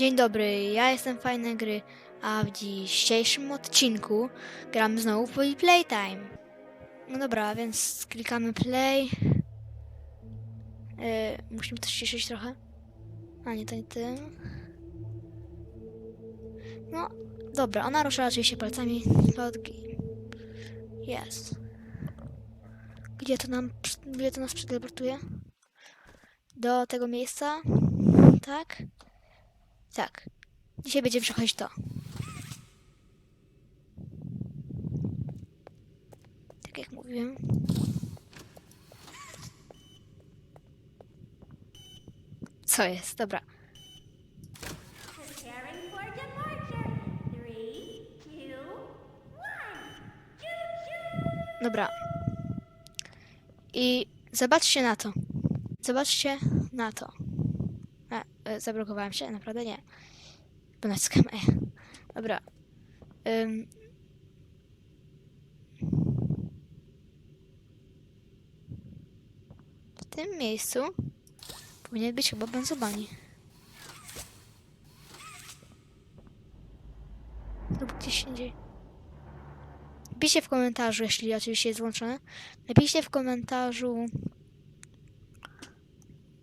Dzień dobry, ja jestem Fajne Gry, a w dzisiejszym odcinku gramy znowu w Playtime. No dobra, więc klikamy play. Yy, musimy to ściszyć trochę. A nie, to nie tym. No, dobra, ona rusza oczywiście palcami. Jest. Gdzie to nam, gdzie to nas przeteleportuje? Do tego miejsca? Tak? Tak. Dzisiaj będziemy przechodzić to. Tak jak mówiłem. Co jest? Dobra. Dobra. I zobaczcie na to. Zobaczcie na to. E, zablokowałem się? Naprawdę nie. Bo naciskam. Dobra. Ym. W tym miejscu powinien być chyba benzobani. Lub gdzieś indziej. Napiszcie w komentarzu, jeśli oczywiście jest włączone. Napiszcie w komentarzu,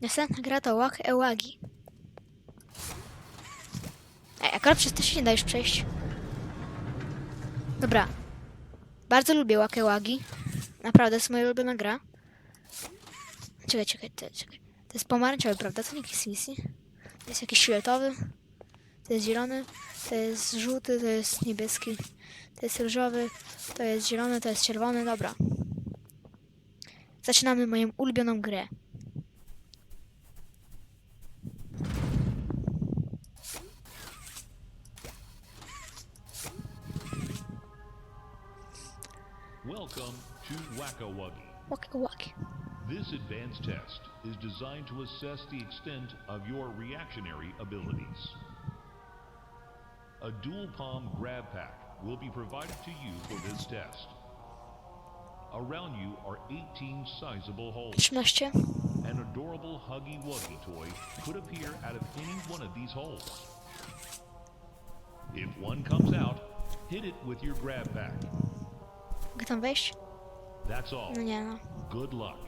Następna gra to Wak Ewagi. Ej, akurat przez to się nie da już przejść. Dobra. Bardzo lubię Wak Ewagi. Naprawdę, jest moja ulubiona gra. Czekaj, czekaj, czekaj. To jest pomarańczowy, prawda? To nie jest misji. To jest jakiś fioletowy. To jest zielony. To jest żółty, to jest niebieski. To jest różowy. To jest zielony, to jest czerwony. Dobra. Zaczynamy moją ulubioną grę. Welcome to Wacka Wuggy. Wak Ewagi. This advanced test is designed to assess the extent of your reactionary abilities. A dual palm grab pack will be provided to you for this test. Around you are 18 sizable holes. 13. An adorable Huggy Wuggy toy could appear out of any one of these holes. If one comes out, hit it with your grab pack. Mogę tam wejść? No nie no. Good luck.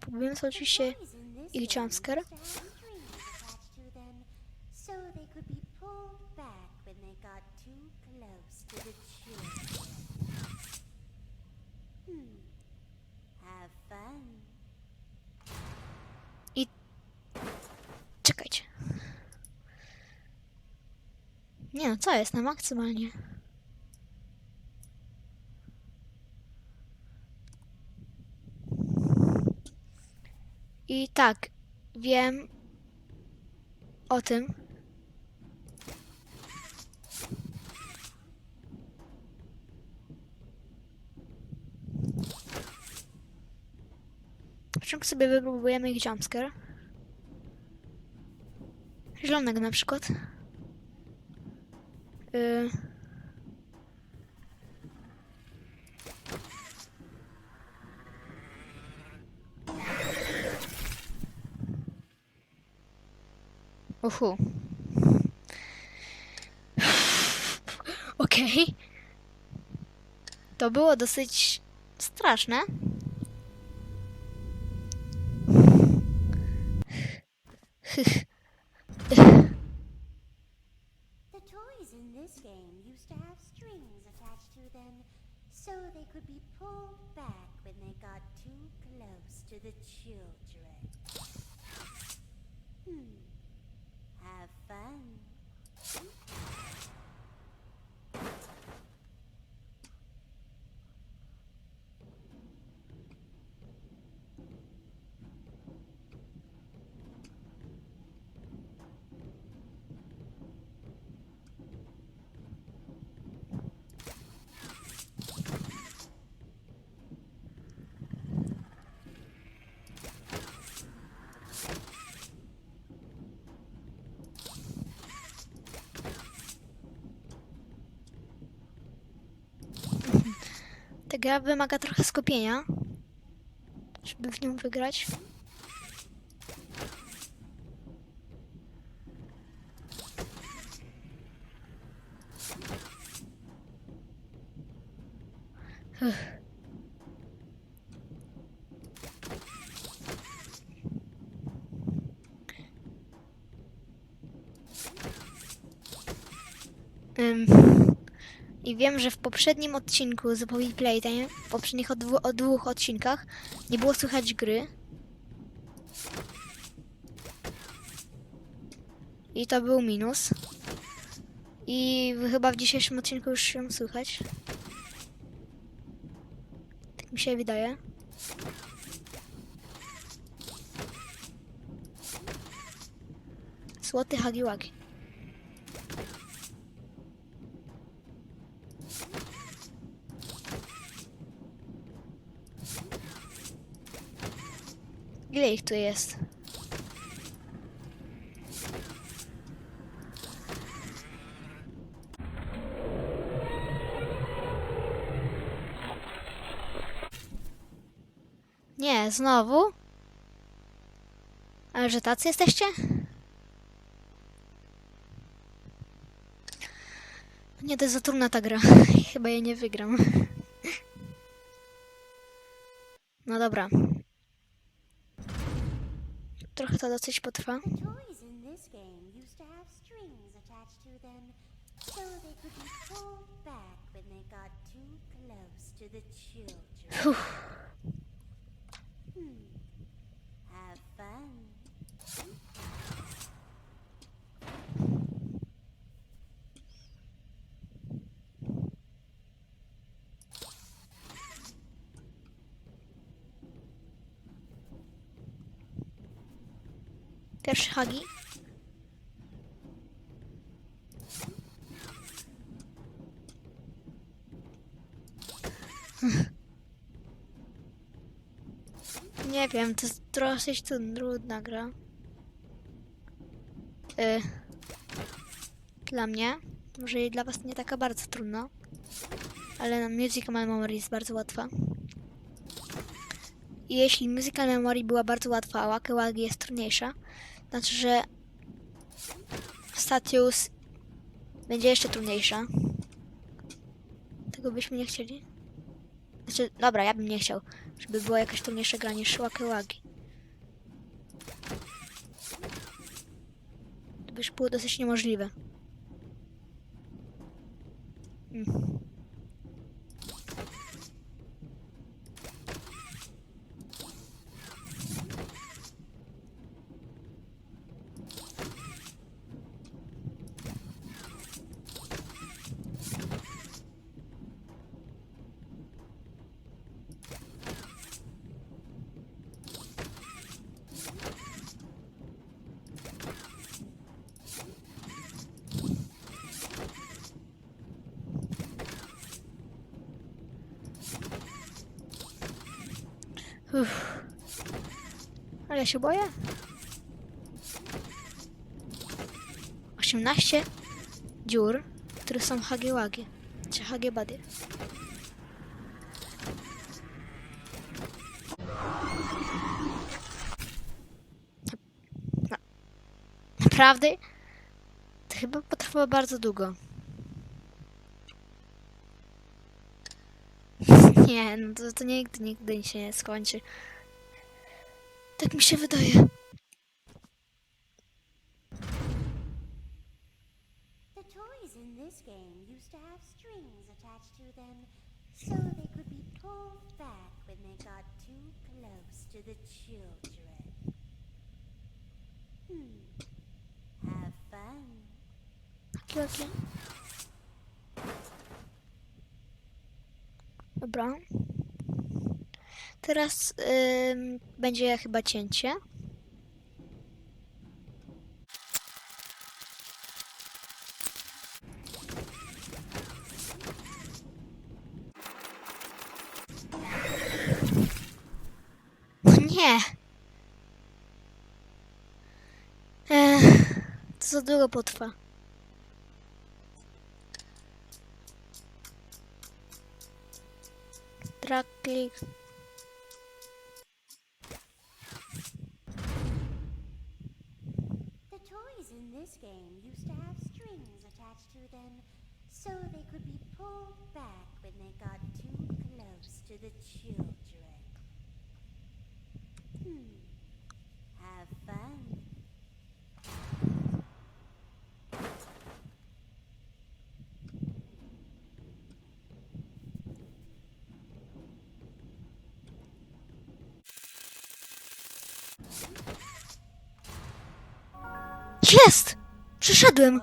Próbujemy oczywiście ich jumpscare. Nie no, co jest na maksymalnie? I tak, wiem o tym. Początku sobie wypróbujemy ich jumpscare. Zielonego na przykład. Y... Uhu. Okej. To było dosyć straszne. The in this game used to have strings attached to them, so they could be pulled back when they got too close to the children. Hmm. Have fun. Gra wymaga trochę skupienia, żeby w nią wygrać. Uff. Ym, I wiem, że w poprzednim odcinku z Poppy Playtime, w poprzednich o, o dwóch odcinkach, nie było słychać gry. I to był minus. I chyba w dzisiejszym odcinku już ją słychać. Tak mi się wydaje. Złoty Hagiwagi. Ile ich tu jest? Nie, znowu? Ale że tacy jesteście? Nie, to jest za trudna ta gra. Chyba jej nie wygram. No dobra. To dosyć potrwa. The Pierwszy hagi. Nie wiem, to jest dosyć trudna gra. Y, dla mnie. Może i dla was nie taka bardzo trudna. Ale na Musical Memory jest bardzo łatwa. I jeśli Musical Memory była bardzo łatwa, a Wake Wagi jest trudniejsza, znaczy, że Statius będzie jeszcze trudniejsza. Tego byśmy nie chcieli. Znaczy, dobra, ja bym nie chciał, żeby była jakaś trudniejsza gra niż Wagi. To by już było dosyć niemożliwe. Mm. Ja się boję. 18 dziur, które są hagiewagi, czy hagiebady. Na- Naprawdę? To chyba potrwa bardzo długo. Nie, no to, to nigdy, nigdy się nie skończy. Tak mi się wydaje. The toys in this game used to have strings attached to them so they could be pulled back when they got too close to the children. Hmm. Have fun. Okej. Dobra. Teraz ym, będzie chyba cięcie. Nie. Ech, to za długo potrwa. Traklik. Game used to have strings attached to them so they could be pulled back when they got too close to the children. Hmm. Have fun. Jest! Here,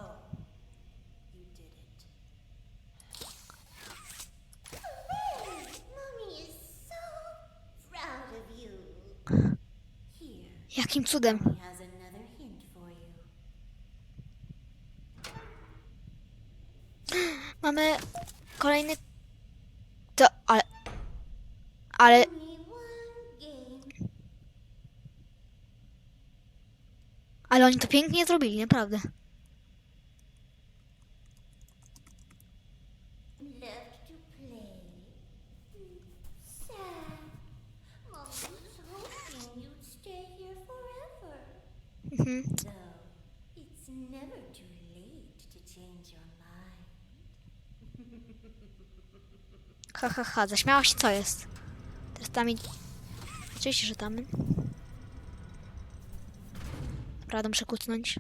Jakim cudem? Mamy kolejny... To, ale... Ale... Ale oni to pięknie zrobili, naprawdę. Mind. Ha, ha, ha. Zaśmiała się, co jest? Teraz tam... i- Oczywiście, że tam. Prawda, muszę kucnąć.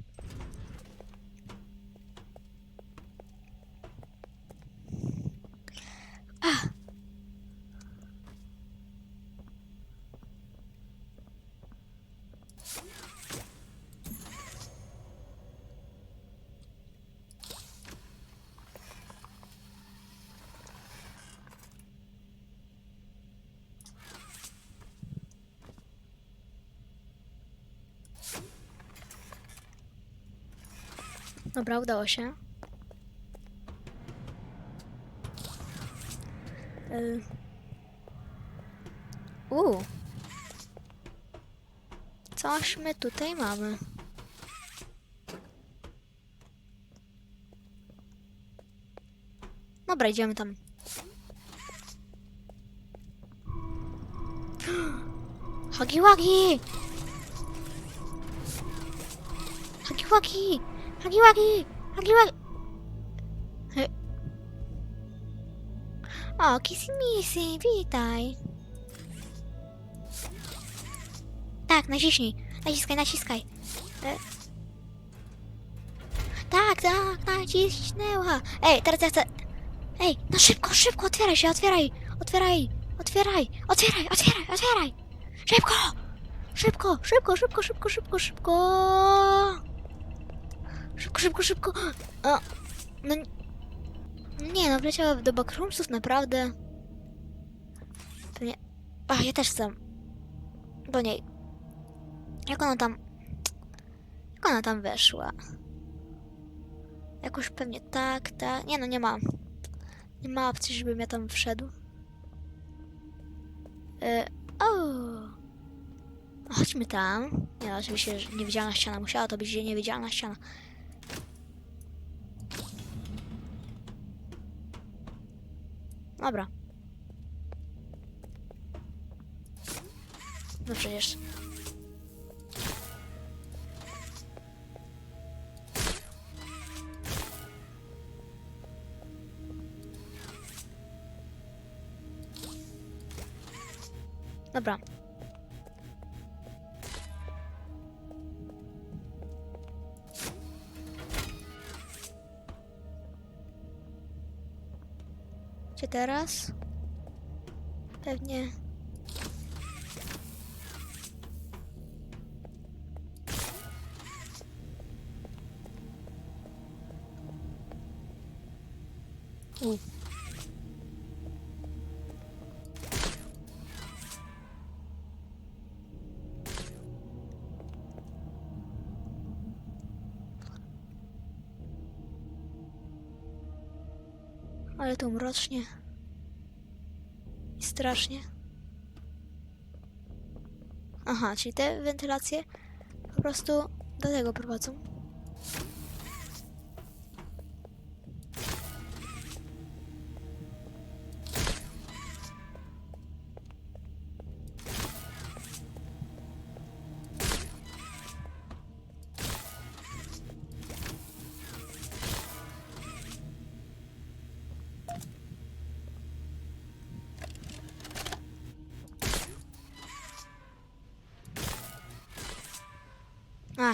Dobra, udało się. Y... U. Coś my tutaj mamy. Dobra, idziemy tam. Hagi Wagi! Hagi Wagi! Hagi Wagi! Hagi Wagi! He- O, Kissy Missy, witaj. Tak, naciśnij. Naciskaj, naciskaj. E. Tak, tak, nacisnęła. Ej, teraz ja chcę... Ej, no szybko, szybko, otwieraj się, otwieraj, otwieraj, otwieraj, otwieraj, otwieraj, otwieraj. Szybko, szybko, szybko, szybko, szybko, szybko, szybko. Szybko, szybko, szybko. O, no... Nie no, wleciała do backroomsów, naprawdę. To nie... A, ja też chcę. Do niej. Jak ona tam... Jak ona tam weszła? Jakoś pewnie tak, tak... Nie no, nie ma. Nie ma opcji, żebym ja tam wszedł. E, o! Chodźmy tam. Nie, oczywiście, że niewidzialna ściana. Musiała to być niewidzialna ściana. Dobra. No przecież. Dobra. Teraz? Pewnie. Uj. Ale tu mrocznie. Strasznie. Aha, czyli te wentylacje po prostu do tego prowadzą.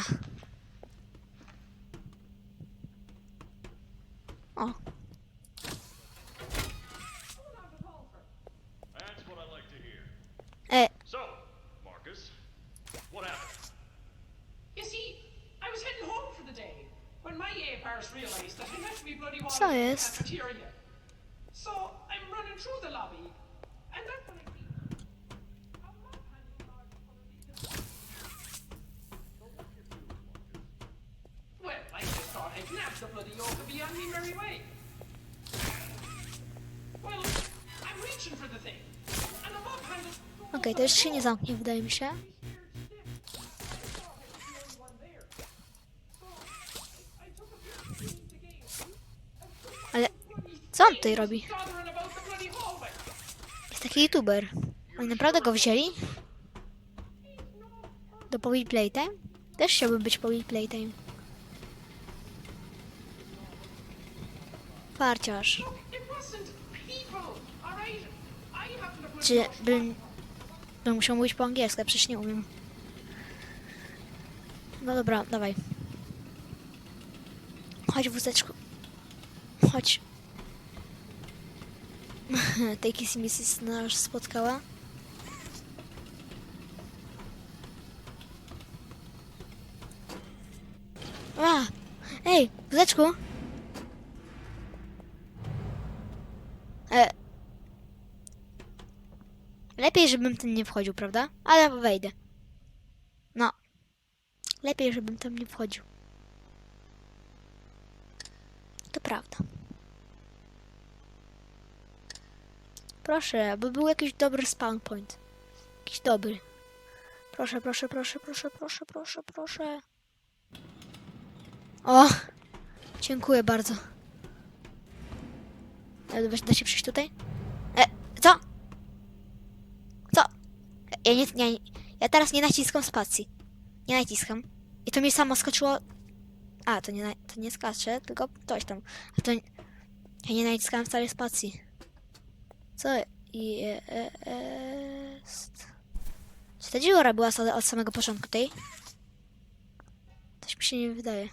Ach. O, That's what I like to hear. e, So, Marcus, what happened? You see, I was heading home for the day when my A-Pars realized that I left me bloody wallet Co in the cafeteria. The bloody and be on me way. Well, I'm reaching for the thing, and handle. okej, to już się nie zamknie, wydaje mi się. Ale co on tutaj robi? Jest taki youtuber. Oni naprawdę go wzięli? Do Powi Playtime? Też chciałbym być Powi Playtime. Put Czy bym, bym musiał mówić po angielsku, ja przecież nie umiem. No dobra, dawaj. Chodź wózeczku. Chodź. Tej Missy nas spotkała. A! Ej, wózeczku! Lepiej, żebym tam nie wchodził, prawda? Ale wejdę. No. Lepiej, żebym tam nie wchodził. To prawda. Proszę, aby był jakiś dobry spawn point. Jakiś dobry. Proszę, proszę, proszę, proszę, proszę, proszę, proszę. O! Dziękuję bardzo. Da się przyjść tutaj? E, co? Co? Ja nie, nie, ja teraz nie naciskam spacji. Nie naciskam. I to mi samo skoczyło. A, to nie, to nie skacze, tylko coś tam. A to. Ja nie naciskałem wcale spacji. Co jest? Czy ta dziura była od samego początku tej? Coś mi się nie wydaje.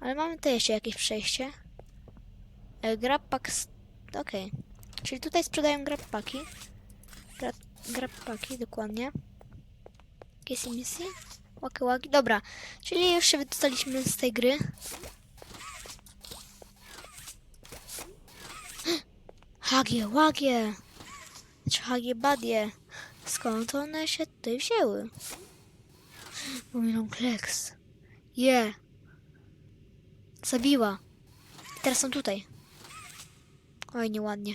Ale mamy tu jeszcze jakieś przejście. E, Grabpak. s- Okej. Czyli tutaj sprzedają grabpaki. Gra, grabpaki, dokładnie. Kissy Missy. Łaki łaki. Dobra. Czyli już się wydostaliśmy z tej gry. Hagie, łagie. Czy hagie badie. Skąd one się tutaj wzięły? Mówią kleks. Je. Zabiła. I teraz są tutaj. Oj, nieładnie.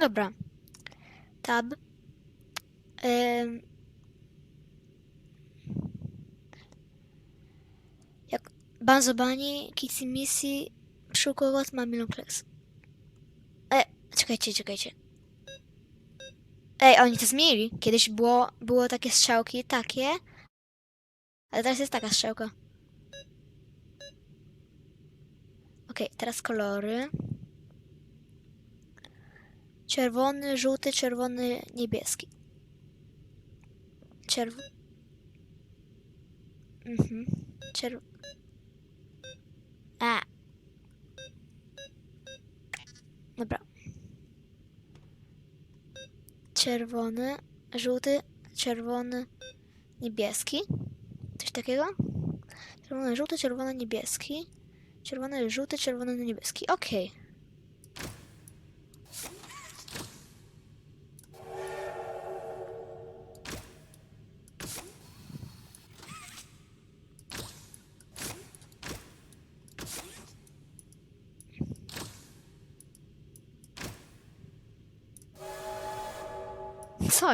Dobra. Tab. Ym. Jak Banzobani, Kissy Missy, Szukogot, Mamilon Kleks. E, czekajcie, czekajcie. Ej, oni to zmienili. Kiedyś było, było takie strzałki, takie. Ale teraz jest taka strzałka. Okej, teraz kolory. Czerwony, żółty, czerwony, niebieski. Czerw... Mhm. Czerw... A. Dobra. Czerwony, żółty, czerwony, niebieski. Coś takiego? Czerwony, żółty, czerwony, niebieski. Czerwony, żółty, czerwony, niebieski. Okej.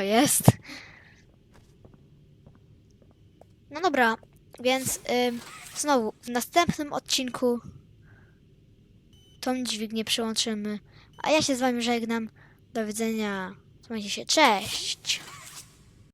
Jest? No dobra, więc ym, znowu w następnym odcinku tą dźwignię przyłączymy. A ja się z wami żegnam. Do widzenia. Trzymajcie się. Cześć!